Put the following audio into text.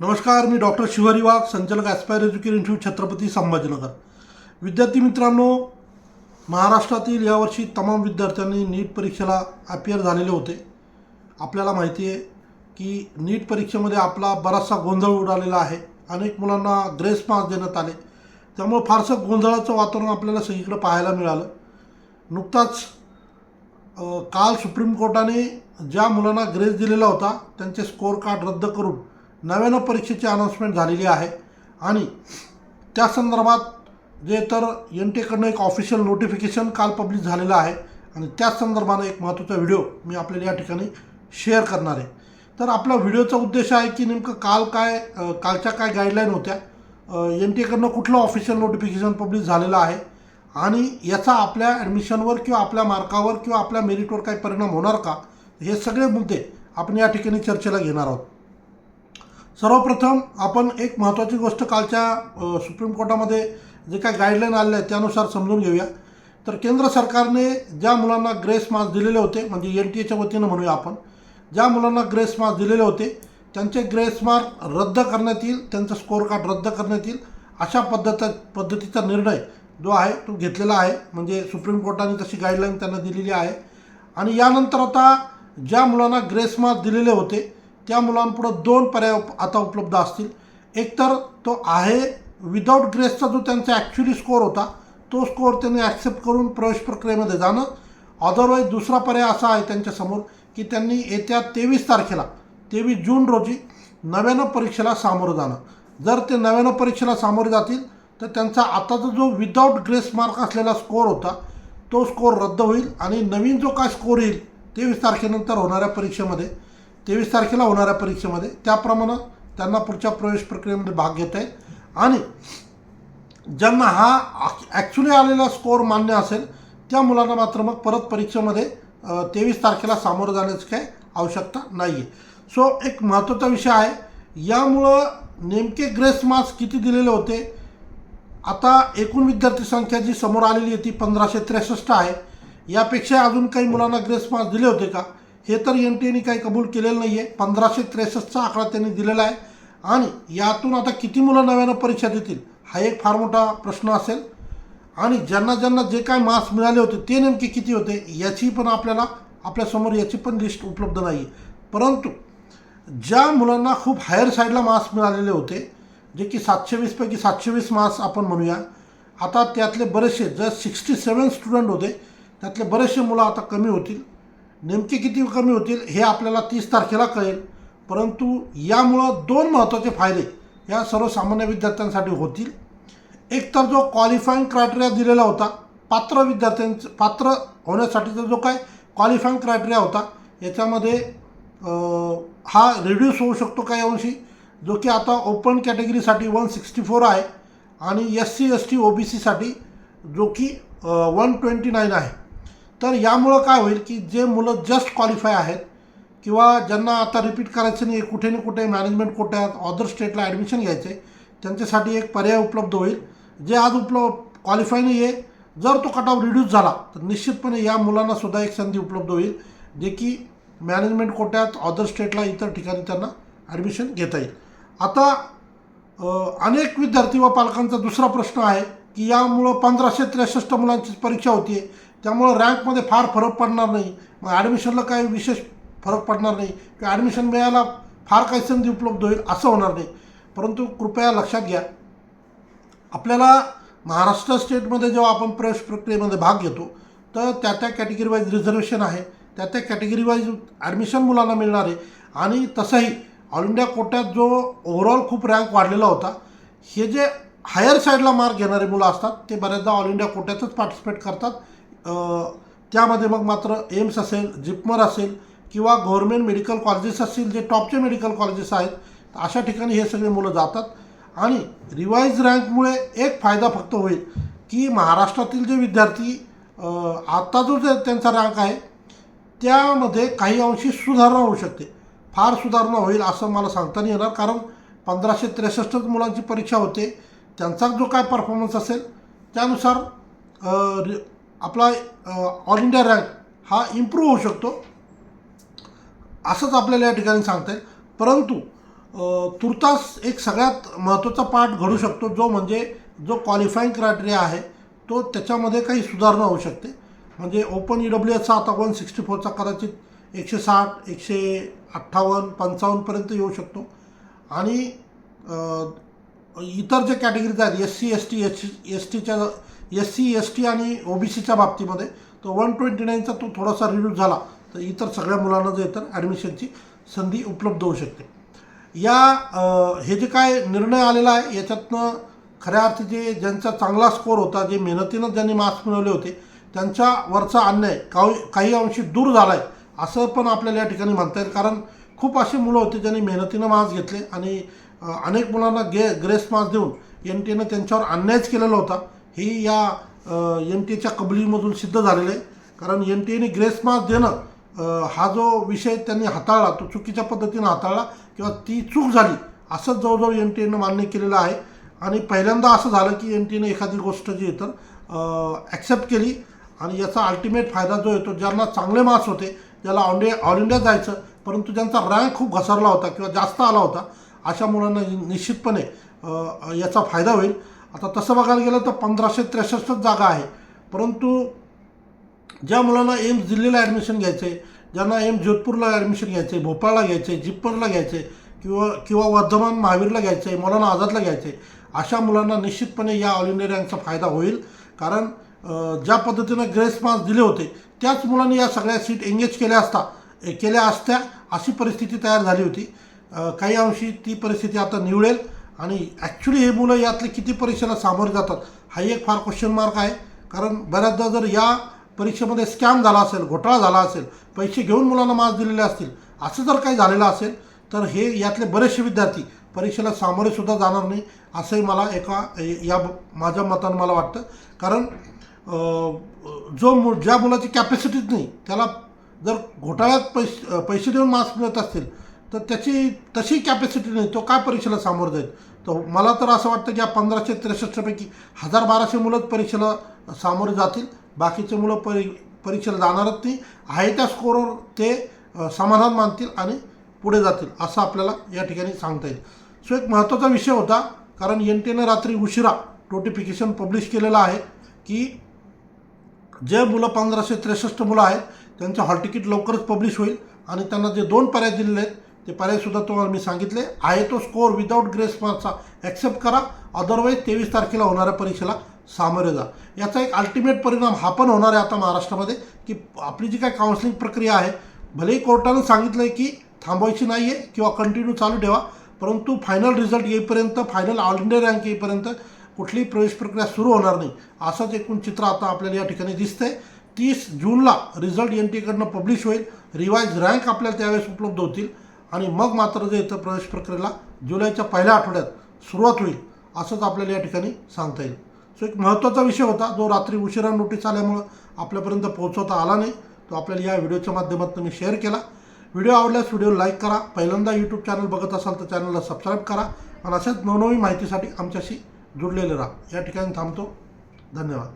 नमस्कार मी डॉक्टर शिवारी वाघ संचालक Aspire Education Institute Chhatrapati Sambhajinagar. विद्यार्थी मित्रांनो महाराष्ट्रातील यावर्षी तमाम विद्यार्थ्यांनी नीट परीक्षेला अपियर झालेले होते. आपल्याला माहिती आहे की नीट परीक्षेमध्ये आपला बराचसा गोंधळ उडालेला आहे. अनेक मुलांना ग्रेस मार्क्स देण्यात आले. त्यामुळे फारसं गोंधळाचं वातावरण आपल्याला सगळीकडे पाहायला मिळालं. नुकताच काल सुप्रीम कोर्टाने ज्या मुलांना ग्रेस दिलेला होता त्यांचे स्कोअर कार्ड रद्द करून नव्यानं परीक्षेची अनाऊन्समेंट झालेली आहे. आणि त्या संदर्भात जे तर एन टीकडनं एक ऑफिशियल नोटिफिकेशन काल पब्लिश झालेलं आहे. आणि त्याच संदर्भानं एक महत्त्वाचा व्हिडिओ मी आपल्याला या ठिकाणी शेअर करणार आहे. तर आपला व्हिडिओचा उद्देश आहे की नेमकं काल काय कालच्या काय गाईडलाईन होत्या. एन टीकडनं कुठलं ऑफिशियल नोटिफिकेशन पब्लिश झालेलं आहे. आणि याचा आपल्या ॲडमिशनवर किंवा आपल्या मार्कावर किंवा आपल्या मेरिटवर काही परिणाम होणार का? हे सगळे मुद्दे आपण या ठिकाणी चर्चेला घेणार आहोत. सर्वप्रथम आपण एक महत्त्वाची गोष्ट कालच्या सुप्रीम कोर्टामध्ये जे काही गाईडलाईन आले आहे त्यानुसार समजून घेऊया. तर केंद्र सरकारने ज्या मुलांना ग्रेस मार्क्स दिलेले होते म्हणजे एन टी एच्या वतीनं म्हणूया आपण ज्या मुलांना ग्रेस मार्क्स दिलेले होते त्यांचे ग्रेस मार्क रद्द करण्यात येईल त्यांचं स्कोअर कार्ड रद्द करण्यात येईल अशा पद्धत पद्धतीचा निर्णय जो आहे तो घेतलेला आहे. म्हणजे सुप्रीम कोर्टाने तशी गाईडलाईन त्यांना दिलेली आहे. आणि यानंतर आता ज्या मुलांना ग्रेस मार्क्स दिलेले होते त्या मुलांपुढं दोन पर्याय आता उपलब्ध असतील. एकतर तो आहे विदाऊट ग्रेसचा जो त्यांचा ॲक्च्युली स्कोअर होता तो स्कोअर त्यांनी ॲक्सेप्ट करून प्रवेश प्रक्रियेमध्ये जाणं. अदरवाईज दुसरा पर्याय असा आहे त्यांच्यासमोर की त्यांनी येत्या तेवीस तारखेला तेवीस जून रोजी नव्यानं परीक्षेला सामोरं जाणं. जर ते नव्यानं परीक्षेला सामोरे जातील तर त्यांचा आताचा जो विदाऊट ग्रेस मार्क असलेला स्कोअर होता तो स्कोअर रद्द होईल आणि नवीन जो काय स्कोअर येईल तेवीस तारखेनंतर होणाऱ्या परीक्षेमध्ये तेवीस तारखेला होणाऱ्या परीक्षेमध्ये त्याप्रमाणे त्यांना पुढच्या प्रवेश प्रक्रियेमध्ये भाग घेता येईल आणि ज्यांना हा ॲक्च्युली आलेला स्कोअर मान्य असेल त्या मुलांना मात्र मग परत परीक्षेमध्ये तेवीस तारखेला सामोरं जाण्याची काही आवश्यकता नाही आहे सो एक महत्त्वाचा विषय आहे. यामुळं नेमके ग्रेस मार्क्स किती दिलेले होते? आता एकूण विद्यार्थी संख्या जी समोर आलेली आहे ती पंधराशे त्रेसष्ट आहे. यापेक्षा अजून काही मुलांना ग्रेस मार्क्स दिले होते का? हे तर एन टी एने काही कबूल केलेलं नाही आहे पंधराशे त्रेसष्टचा आकडा त्यांनी दिलेला आहे. आणि यातून आता किती मुलं नव्यानं परीक्षा देतील हा एक फार मोठा प्रश्न असेल. आणि ज्यांना ज्यांना जे काय मार्क्स मिळाले होते ते नेमके किती होते याची पण आपल्याला आपल्यासमोर याची पण लिस्ट उपलब्ध नाही आहे परंतु ज्या मुलांना खूप हायर साईडला मार्क्स मिळालेले होते जे की सातशे वीसपैकी सातशे वीस मार्क्स आपण म्हणूया आता त्यातले बरेचसे जर सिक्स्टी सेवन स्टुडंट होते त्यातले बरेचसे मुलं आता कमी होतील. नेमके किती कमी होतील हे आपल्याला तीस तारखेला कळेल. परंतु यामुळं दोन महत्त्वाचे फायदे या सर्वसामान्य विद्यार्थ्यांसाठी होतील. एक तर जो क्वालिफाईंग क्रायटेरिया दिलेला होता पात्र विद्यार्थ्यांचं पात्र होण्यासाठीचा जो काय क्वालिफाईंग क्रायटेरिया होता याच्यामध्ये हा रिड्यूस होऊ शकतो काही अंशी जो की आता ओपन कॅटेगरीसाठी वन सिक्स्टी फोर आहे आणि S C S T O B सीसाठी जो की वन ट्वेंटी नाईन आहे. तर यामुळं काय होईल की जे मुलं जस्ट क्वालिफाय आहेत किंवा ज्यांना आता रिपीट करायचं नाही कुठे ना कुठे मॅनेजमेंट कोट्यात अदर स्टेटला ॲडमिशन घ्यायचं आहे त्यांच्यासाठी एक पर्याय उपलब्ध होईल. जे आज उपलब्ध क्वालिफाय नाही आहे जर तो कट ऑफ रिड्यूस झाला तर निश्चितपणे या मुलांना सुद्धा एक संधी उपलब्ध होईल जे की मॅनेजमेंट कोट्यात अदर स्टेटला इतर ठिकाणी त्यांना ॲडमिशन घेता येईल. आता अनेक विद्यार्थी व पालकांचा दुसरा प्रश्न आहे की यामुळं पंधराशे त्रेसष्ट मुलांची परीक्षा होती आहे त्यामुळं रँकमध्ये फार फरक पडणार नाही. मग ॲडमिशनला काही विशेष फरक पडणार नाही. किंवा ॲडमिशन मिळायला फार काही संधी उपलब्ध होईल असं होणार नाही. परंतु कृपया लक्षात घ्या. आपल्याला महाराष्ट्र स्टेटमध्ये जेव्हा आपण प्रवेश प्रक्रियेमध्ये भाग घेतो तर त्या त्या कॅटेगरीवाईज रिझर्वेशन आहे. त्या त्या कॅटेगरीवाईज ॲडमिशन मुलांना मिळणार आहे. आणि तसंही ऑल इंडिया कोट्यात जो ओव्हरऑल खूप रँक वाढलेला होता हे जे हायर साईडला मार्क घेणारे मुलं असतात ते बऱ्याचदा ऑल इंडिया कोट्यातच पार्टिसिपेट करतात. त्यामध्ये मग मात्र एम्स असेल जिपमर असेल किंवा गव्हर्मेंट मेडिकल कॉलेजेस असतील जे टॉपचे मेडिकल कॉलेजेस आहेत अशा ठिकाणी हे सगळे मुलं जातात. आणि रिवाईज रँकमुळे एक फायदा फक्त होईल की महाराष्ट्रातील जे विद्यार्थी आत्ता जो जे त्यांचा रँक आहे त्यामध्ये काही अंशी सुधारणा होऊ शकते. फार सुधारणा होईल असं मला सांगता नाही येणार कारण पंधराशे त्रेसष्टच मुलांची परीक्षा होते. त्यांचा जो काय परफॉर्मन्स असेल त्यानुसार रि- आपला ऑल इंडिया रँक हा इम्प्रूव्ह होऊ शकतो. असंच आपल्याला या ठिकाणी सांगता येईल. परंतु तुर्तास एक सगळ्यात महत्त्वाचा पार्ट घडू शकतो जो म्हणजे जो क्वालिफाईंग क्रायटेरिया आहे तो त्याच्यामध्ये काही सुधारणा होऊ शकते. म्हणजे ओपन ई डब्ल्यू एसचा आता वन सिक्स्टी फोरचा कदाचित एकशे साठ एकशे अठ्ठावन्न पंचावन्नपर्यंत येऊ शकतो. आणि इतर जे कॅटेगरीज आहेत S C S T H S टीच्या एस सी एस टी आणि ओ बी सीच्या बाबतीमध्ये. तो वन ट्वेंटी नाईनचा तो थोडासा रिड्यूस झाला तर इतर सगळ्या मुलांना जे तर ॲडमिशनची संधी उपलब्ध होऊ शकते. या हे जे काय निर्णय आलेला आहे याच्यातनं खऱ्या अर्थी जे ज्यांचा चांगला स्कोर होता जे मेहनतीनं ज्यांनी मार्क्स मिळवले होते त्यांच्यावरचा अन्याय काही काही अंशी दूर झाला आहे असं पण आपल्याला या ठिकाणी म्हणता येईल. कारण खूप अशी मुलं होती ज्यांनी मेहनतीनं मार्क्स घेतले आणि अनेक मुलांना गे ग्रेस मार्क्स देऊन एन टीनं त्यांच्यावर अन्यायच केलेला होता. ही या एन टीच्या कबलीमधून सिद्ध झालेलं आहे. कारण एन टी एने ग्रेस मार्क्स देणं हा जो विषय त्यांनी हाताळला तो चुकीच्या पद्धतीनं हाताळला किंवा ती चूक झाली असंच जवळजवळ एन टी एनं मान्य केलेलं आहे. आणि पहिल्यांदा असं झालं की एन टीनं एखादी गोष्ट जी आहे तर ॲक्सेप्ट केली. आणि याचा अल्टिमेट फायदा जो येतो ज्यांना चांगले मार्क्स होते ज्याला ऑल इंडिया ऑल इंडिया जायचं परंतु ज्यांचा रँक खूप घसरला होता किंवा जास्त आला होता अशा मुलांना निश्चितपणे याचा फायदा होईल. आता तसं बघायला गेलं तर पंधराशे त्रेसष्टच जागा आहे. परंतु ज्या मुलांना एम्स दिल्लीला ॲडमिशन घ्यायचं आहे ज्यांना एम्स जोधपूरला ॲडमिशन घ्यायचं आहे भोपाळला घ्यायचं आहे जिप्परला घ्यायचं आहे किंवा किंवा वर्धमान महावीरला घ्यायचं आहे मौलाना आझादला घ्यायचं आहे अशा मुलांना निश्चितपणे या ऑल इंडिया रँकचा फायदा होईल. कारण ज्या पद्धतीनं ग्रेस मार्क्स दिले होते त्याच मुलांनी या सगळ्या सीट एंगेज केल्या असता ए, केल्या असत्या अशी परिस्थिती तयार झाली होती. काही अंशी ती परिस्थिती आता निवडेल आणि ॲक्च्युली हे मुलं यातले किती परीक्षेला सामोरे जातात हा एक फार क्वेश्चन मार्क आहे. कारण बऱ्याचदा जर या परीक्षेमध्ये स्कॅम झाला असेल घोटाळा झाला असेल पैसे घेऊन मुलांना मार्क्स दिलेले असतील असं जर काही झालेलं असेल तर हे यातले बरेचसे विद्यार्थी परीक्षेला सामोरे सुद्धा जाणार नाही असंही मला एका या माझ्या मतानं मला वाटतं. कारण जो मु ज्या मुलाची कॅपॅसिटीच नाही त्याला जर घोटाळ्यात पैसे पैसे देऊन मार्क्स मिळत असतील तर त्याची तशी कॅपॅसिटी नाही. तो काय परीक्षेला सामोरं जाईल? तर मला तर असं वाटतं की या पंधराशे त्रेसष्टपैकी हजार बाराशे मुलंच परीक्षेला सामोरे जातील. बाकीचे मुलं परी परीक्षेला जाणारच नाही. आहे त्या स्कोरवर ते समाधान मानतील आणि पुढे जातील असं आपल्याला या ठिकाणी सांगता येईल. सो एक महत्त्वाचा विषय होता कारण एन टीनं रात्री उशिरा नोटिफिकेशन पब्लिश केलेलं आहे की जे मुलं पंधराशे त्रेसष्ट मुलं आहेत त्यांचं हॉल तिकीट लवकरच पब्लिश होईल आणि त्यांना जे दोन पर्याय दिलेले आहेत ते पर्यायसुद्धा तुम्हाला मी सांगितले. आहे तो स्कोअर विदाऊट ग्रेस मार्कचा ॲक्सेप्ट करा. अदरवाईज तेवीस तारखेला होणाऱ्या परीक्षेला सामोरे जा. याचा एक अल्टिमेट परिणाम हा पण होणार आहे आता महाराष्ट्रामध्ये की आपली जी काय काउन्सिलिंग प्रक्रिया आहे भलेही कोर्टानं सांगितलं आहे की थांबवायची नाही आहे किंवा कंटिन्यू चालू ठेवा परंतु फायनल रिझल्ट येईपर्यंत फायनल ऑल इंडिया रँक येईपर्यंत कुठलीही प्रवेश प्रक्रिया सुरू होणार नाही. असंच एकूण चित्र आता आपल्याला या ठिकाणी दिसतंय. तीस जूनला रिझल्ट एन टीकडनं पब्लिश होईल. रिवाईज रँक आपल्याला त्यावेळेस उपलब्ध होतील. आणि मग मात्र जे इथं प्रवेश प्रक्रियेला जुलैच्या पहिल्या आठवड्यात सुरुवात होईल असंच आपल्याला या ठिकाणी सांगता येईल. सो एक महत्त्वाचा विषय होता जो रात्री उशिरा नोटीस आल्यामुळं आपल्यापर्यंत पोहोचवता आला नाही तो आपल्याला या व्हिडिओच्या माध्यमातून मी शेअर केला. व्हिडिओ आवडल्यास व्हिडिओ लाईक करा पहिल्यांदा यूट्यूब चॅनल बघत असाल तर चॅनलला सबस्क्राईब करा आणि अशाच नवनवीन माहितीसाठी आमच्याशी जुडलेले राहा. या ठिकाणी थांबतो. धन्यवाद.